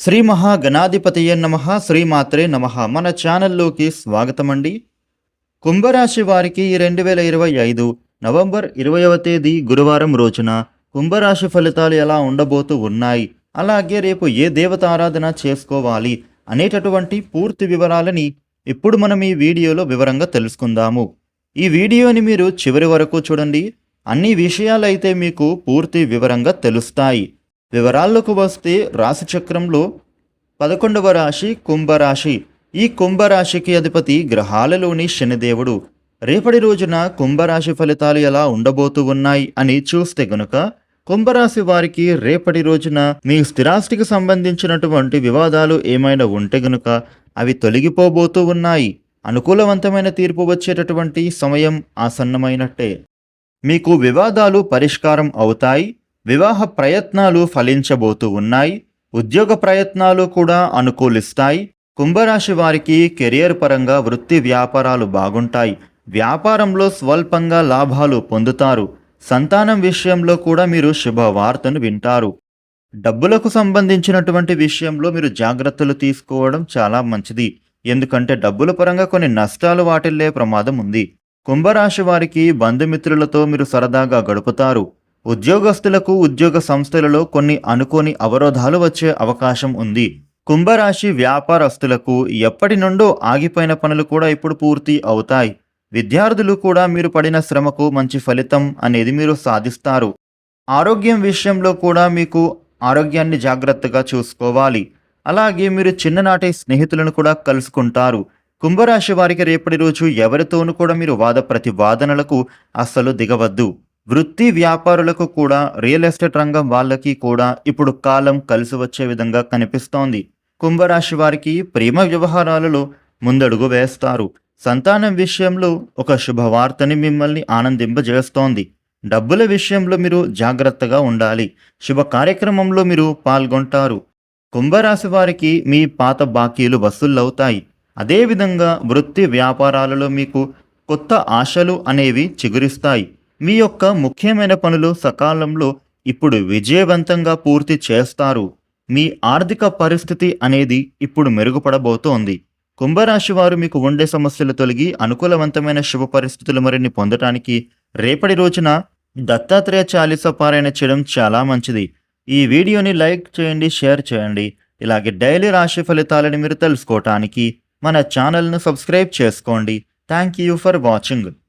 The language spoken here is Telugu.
శ్రీ మహాగణాధిపతయ నమ శ్రీమాత్రే నమ. మన ఛానల్లోకి స్వాగతం అండి కుంభరాశి వారికి రెండు వేల ఇరవై ఐదు నవంబర్ ఇరవైవ తేదీ గురువారం రోజున కుంభరాశి ఫలితాలు ఎలా ఉండబోతూ ఉన్నాయి అలాగే రేపు ఏ దేవత ఆరాధన చేసుకోవాలి అనేటటువంటి పూర్తి వివరాలని ఇప్పుడు మనం ఈ వీడియోలో వివరంగా తెలుసుకుందాము. ఈ వీడియోని మీరు చివరి వరకు చూడండి. అన్ని విషయాలైతే మీకు పూర్తి వివరంగా తెలుస్తాయి. వివరాల్లోకి వస్తే రాశి చక్రంలో పదకొండవ రాశి కుంభరాశి. ఈ కుంభరాశికి అధిపతి గ్రహాలలోని శనిదేవుడు. రేపటి రోజున కుంభరాశి ఫలితాలు ఎలా ఉండబోతూ ఉన్నాయి అని చూస్తే గనుక కుంభరాశి వారికి రేపటి రోజున మీ స్థిరాస్తికి సంబంధించినటువంటి వివాదాలు ఏమైనా ఉంటే గనుక అవి తొలగిపోబోతూ ఉన్నాయి. అనుకూలవంతమైన తీర్పు వచ్చేటటువంటి సమయం ఆసన్నమైనట్టే. మీకు వివాదాలు పరిష్కారం అవుతాయి. వివాహ ప్రయత్నాలు ఫలించబోతూ ఉన్నాయి ఉద్యోగ ప్రయత్నాలు కూడా అనుకూలిస్తాయి. కుంభరాశి వారికి కెరియర్ పరంగా వృత్తి వ్యాపారాలు బాగుంటాయి. వ్యాపారంలో స్వల్పంగా లాభాలు పొందుతారు. సంతానం విషయంలో కూడా మీరు శుభవార్తను వింటారు. డబ్బులకు సంబంధించినటువంటి విషయంలో మీరు జాగ్రత్తలు తీసుకోవడం చాలా మంచిది. ఎందుకంటే డబ్బుల పరంగా కొన్ని నష్టాలు వాటిల్లే ప్రమాదం ఉంది. కుంభరాశి వారికి బంధుమిత్రులతో మీరు సరదాగా గడుపుతారు. ఉద్యోగస్తులకు ఉద్యోగ సంస్థలలో కొన్ని అనుకోని అవరోధాలు వచ్చే అవకాశం ఉంది. కుంభరాశి వ్యాపారస్తులకు ఎప్పటి నుండో ఆగిపోయిన పనులు కూడా ఇప్పుడు పూర్తి అవుతాయి. విద్యార్థులు కూడా మీరు పడిన శ్రమకు మంచి ఫలితం అనేది మీరు సాధిస్తారు. ఆరోగ్యం విషయంలో కూడా మీకు ఆరోగ్యాన్ని జాగ్రత్తగా చూసుకోవాలి. అలాగే మీరు చిన్ననాటి స్నేహితులను కూడా కలుసుకుంటారు. కుంభరాశి వారికి రేపటి రోజు ఎవరితోనూ కూడా మీరు వాద ప్రతివాదనలకు అస్సలు దిగవద్దు. వృత్తి వ్యాపారులకు కూడా రియల్ ఎస్టేట్ రంగం వాళ్ళకి కూడా ఇప్పుడు కాలం కలిసి వచ్చే విధంగా కనిపిస్తోంది. కుంభరాశి వారికి ప్రేమ వ్యవహారాలలో ముందడుగు వేస్తారు. సంతానం విషయంలో ఒక శుభవార్తని మిమ్మల్ని ఆనందింపజేస్తోంది. డబ్బుల విషయంలో మీరు జాగ్రత్తగా ఉండాలి. శుభ కార్యక్రమంలో మీరు పాల్గొంటారు. కుంభరాశి వారికి మీ పాత బాకీలు వసూళ్ళవుతాయి అదేవిధంగా వృత్తి వ్యాపారాలలో మీకు కొత్త ఆశలు అనేవి చిగురిస్తాయి. మీ యొక్క ముఖ్యమైన పనులు సకాలంలో ఇప్పుడు విజయవంతంగా పూర్తి చేస్తారు. మీ ఆర్థిక పరిస్థితి అనేది ఇప్పుడు మెరుగుపడబోతోంది. కుంభరాశి వారు మీకు ఉండే సమస్యలు తొలగి అనుకూలవంతమైన శుభ పరిస్థితులు మరిన్ని పొందటానికి రేపటి రోజున దత్తాత్రేయ చాలీస పారాయణ చేయడం చాలా మంచిది. ఈ వీడియోని లైక్ చేయండి షేర్ చేయండి. ఇలాగే డైలీ రాశి ఫలితాలను మీరు తెలుసుకోవటానికి మన ఛానల్ను సబ్స్క్రైబ్ చేసుకోండి. Thank you for watching.